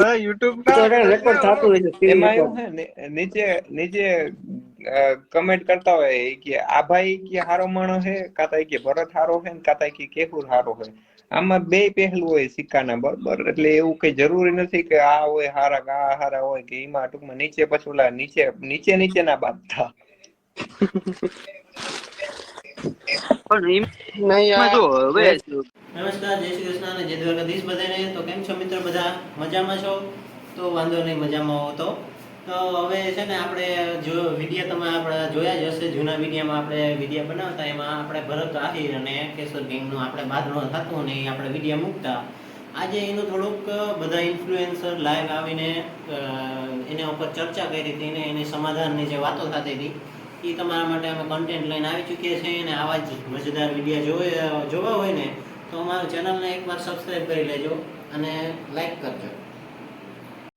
બધા YouTube record થતું હોય છે એમાં એવું છે ને નીચે નીચે કમેન્ટ કરતા હોય કે આ ભાઈ કે હારો માણસ છે કાતા કે ભરત હારો છે ને કાતા કે કેહુર હારો છે. આમાં બે પહેલું હોય સિક્કાના બરોબર? એટલે એવું કઈ જરૂરી નથી કે આ હોય હારા કે આ હારા હોય કે એમાં ટૂંકમાં નીચે પછી નીચે નીચે નીચેના બાંધતા. પણ એમ નહીં જો હવે નમસ્કાર જય શ્રી કૃષ્ણ અને જય દ્વારકાધીશ બધાને. તો કેમ છો મિત્રો બધા? મજામાં છો? તો વાંધો નહીં મજામાં હો તો. તો હવે છે ને આપણે જો વીડિયો તમે આપણે જોયા જ હશે જૂના વિડીયોમાં આપણે વીડિયો બનાવતા એમાં આપણે ભરત આહિર અને કેશોર ગેંગનું આપણે બાદમાં થતું ને આપણે વીડિયો મૂકતા. આજે એનું થોડુંક બધા ઇન્ફ્લુએન્સર લાઈવ આવીને એના ઉપર ચર્ચા કરી હતી ને એની સમાધાનની જે વાતો થતી હતી એ તમારા માટે અમે કન્ટેન્ટ લઈને આવી ચૂક્યા છીએ અને આવા જ મજેદાર વીડિયો જોવા જોવા હોય ને તો અમારું ચેનલને એકવાર સબસ્ક્રાઇબ કરી લેજો અને લાઈક કરજો.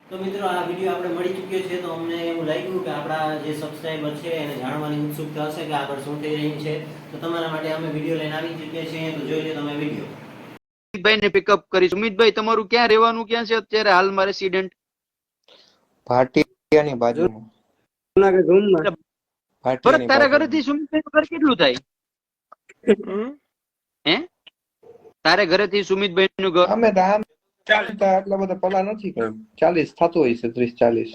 તો મિત્રો આ વીડિયો આપણે મળી ચૂક્યો છે તો અમને એવું લાગ્યું કે આપણા જે સબસ્ક્રાઈબર છે એને જાણવાની ઉત્સુકતા હશે કે આગળ શું થઈ રહ્યું છે. તો તમારા માટે અમે વીડિયો લઈને આવી ચૂક્યા છીએ તો જોઈ લો તમે વીડિયો. સુમિતભાઈ ને પિકઅપ કરી સુમિતભાઈ તમારું ક્યાં રહેવાનું ક્યાં છે અત્યારે હાલમાં રેસિડેન્ટ ભાટિયાની બાજુમાં. જુનાગઢ ભાટિયાની તારા. ઘરેથી સુમિતભાઈ નું ઘર કેટલું થાય? હે? તારે ઘરેથી સુમિતભાઈ નું ઘર અમે તો ચાલતા એટલા બધા પલા નથી કર્યું. ચાલીસ થતું હોય છે ત્રીસ ચાલીસ.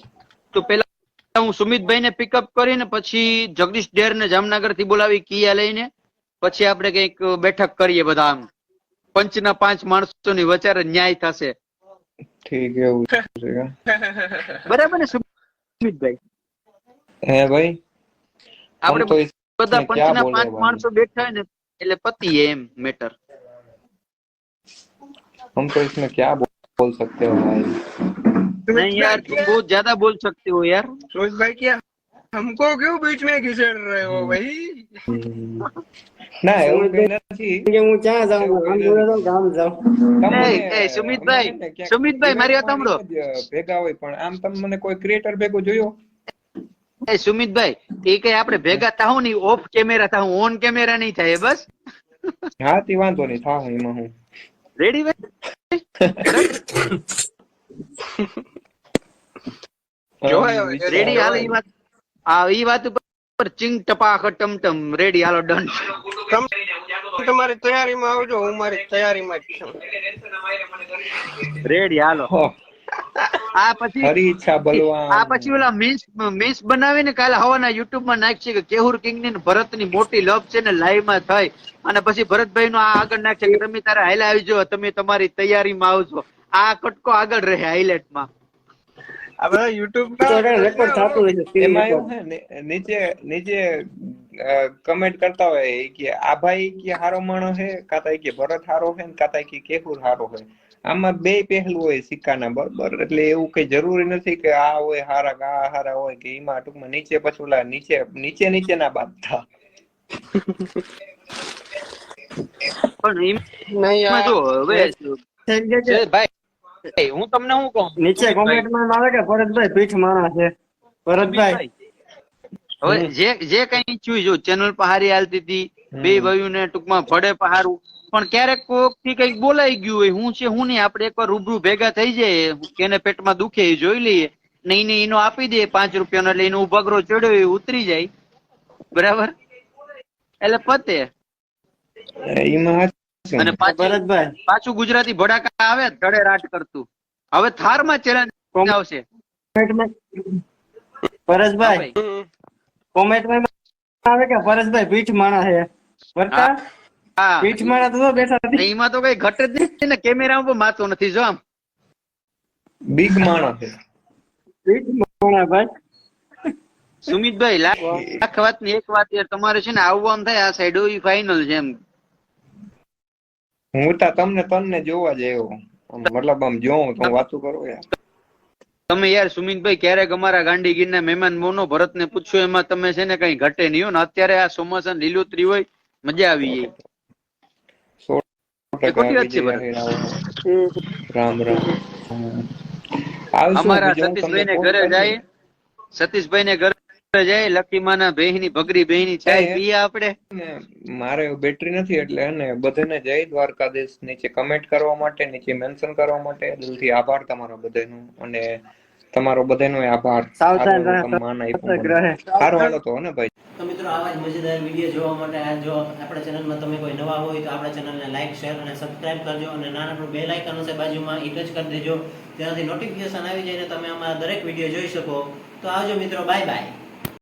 તો પેલા હું સુમિતભાઈ ને પિકઅપ કરીને પછી જગદીશ ડેર ને જામનગરથી બોલાવી કિયા લઈને. પછી આપણે કંઈક બેઠક કરીએ બધા આમ. પંચના પાંચ માણસો ની વચારે ન્યાય થશે. ઠીક એવું બરાબર ને સુમિતભાઈ હે ભાઈ? આપણે हम तो इस- બધા इसमें क्या પંચના बोले પાંચ भाई? માણસો બેઠા હોય ને એટલે પતી એમ મેટર हम तो इसमें क्या बोल बोल सकते हो भाई नहीं यार तुम बहुत ज्यादा बोल सकते हो यार रोज भाई क्या हमको क्यों बीच में घिसेड़ रहे हो भाई ના એવું કઈ નથી કે હું ક્યાં જાઉં આમ બોલે તો ગામ જાઉં તમને- એ, એ, સુમિતભાઈ, અમને છે ને ક્યાંક સુમિતભાઈ, મારી વાત સાંભળો. જ ભેગા હોય પણ આમ તમે મને કોઈ ક્રિએટર ભેગો જોયો એ સુમિતભાઈ એ કઈ આપણે ભેગા થાવ નહીં ઓફ કેમેરા થાવું ઓન કેમેરા નહીં થાય બસ? હા તે વાંધો નહીં થાવ એમાં હું. રેડી ભાઈ? રેડી હાલો ઈ વાત આ ઈ વાત ઉપર ચિંગ ટપાખ ટમટમ રેડી હાલો ડન તમારી તૈયારીમાં આવજો હું મારી તૈયારીમાં જ છું. રેડી હાલો. હો, આ પછી હરી ઈચ્છા બલવાન. આ પછી ઓલા મીન્સ મીન્સ બનાવીને કાલે હવાના યુટ્યુબમાં નાખશે કે કેહુર કિંગની ભરતની મોટી લવ છે ને લાઈવમાં થઈ. અને પછી ભરતભાઈ નો આ આગળ નાખશે કે તમે તારા હાઈલા આવી જાઓ તમે તમારી તૈયારી માં આવજો. આ કટકો આગળ રહે હાઇલાઇટમાં આ બધા યુટ્યુબ રેકોર્ડ થતું હોય છે એમાં એવું છે નીચે નીચે કમેન્ટ કરતા હોય કે આ ભાઈ કે હારો માણસ છે કાતા કે ભરત હારો છે ને કાતા કે કેહુર હારો છે આમાં બે પહેલું હોય સિક્કાના બરોબર? એટલે એવું કઈ જરૂરી નથી કે આ હોય હારા કે આ હારા હોય કે એમાં ટૂંકમાં નીચે પછી નીચે નીચે નીચે ના બાંધતા. પણ એમાં જો હવે ભાઈ હું તમને શું કહું? નીચે કોમેન્ટમાં આવે કે ભરતભાઈ પીઠ માણા છે. ભરતભાઈ. હવે જે જે કઈ ઈચ્છ્યું જો ચેનલ પહારી હારી હાલતી હતી બે ભાઈઓ ને ટૂંકમાં ભડે પહારું પણ ક્યારેક કોકથી કંઈક બોલાઈ ગયું હોય હું છે હું નહીં આપણે એકવાર રૂબરૂ ભેગા થઈ જાય કેને પેટમાં દુખે એ જોઈ લઈએ ને એને એનો આપી દે પાંચ રૂપિયાનો એટલે એનો ઉભગરો ચડ્યો એ ઉતરી જાય. બરાબર? એટલે પતે. અને પાછું ભરતભાઈ પાછું ગુજરાતી ભડાકા આવે ધડે રાટ કરતું. હવે થારમાં ચેલેન્જ આવશે. પરેશભાઈ. કોમેન્ટમાં આવે કે પરેશભાઈ પીઠ માણા છે. વર્તા? હા. પીઠ માણા તો બેઠા નથી. એમાં તો કઈ ઘટ જ નથી ને કેમેરા ઉપર માતો નથી જો આમ. બિગ માણા છે. પીઠ માણા ભાઈ. સુમિતભાઈ લાખ વાતની એક વાત યાર તમારે છે ને આવવાનું થાય આ સાઈડ હોય ફાઇનલ છે એમ. હું તા તમને તમને જોવા જ આવ્યો મતલબ આમ જોઉં તો વાતું કરો યાર. તમે યાર સુમિતભાઈ ક્યારેક અમારા ગાંધીગીરના મહેમાન મોનો ભરતને પૂછો એમાં તમે છે ને કઈ ઘટે નહીં ને અત્યારે આ ચોમાસા લીલોતરી હોય મજા આવી જાય. ખોટી વાત છે રામ રામ. અમારા સતીશભાઈ ને ઘરે જાય. સતીશભાઈ ને ઘરે જાય લકીમાના બેહની ભગરી બેહની ચાય પીએ આપણે. મારે બેટરી નથી એટલે હે બધાને જય દ્વારકાધીશ. નીચે કમેન્ટ કરવા માટે નીચે મેન્શન કરવા માટે દિલથી આભાર તમારો બધાનો. અને તમારો બધાનો આભાર. માન આપ્યું. સારું હાલો તો ને ભાઈ. તો મિત્રો આવા જ મજેદાર વીડિયો જોવા માટે આ જો આપણા ચેનલમાં તમે કોઈ નવા હોય તો આપણા ચેનલને લાઈક શેર અને સબસ્ક્રાઇબ કરજો. અને નાનકડું બેલ આઇકન હશે બાજુમાં એ ટચ કરી દેજો. તેનાથી નોટિફિકેશન આવી જાય ને તમે અમારા દરેક વીડિયો જોઈ શકો. તો આવજો મિત્રો બાય બાય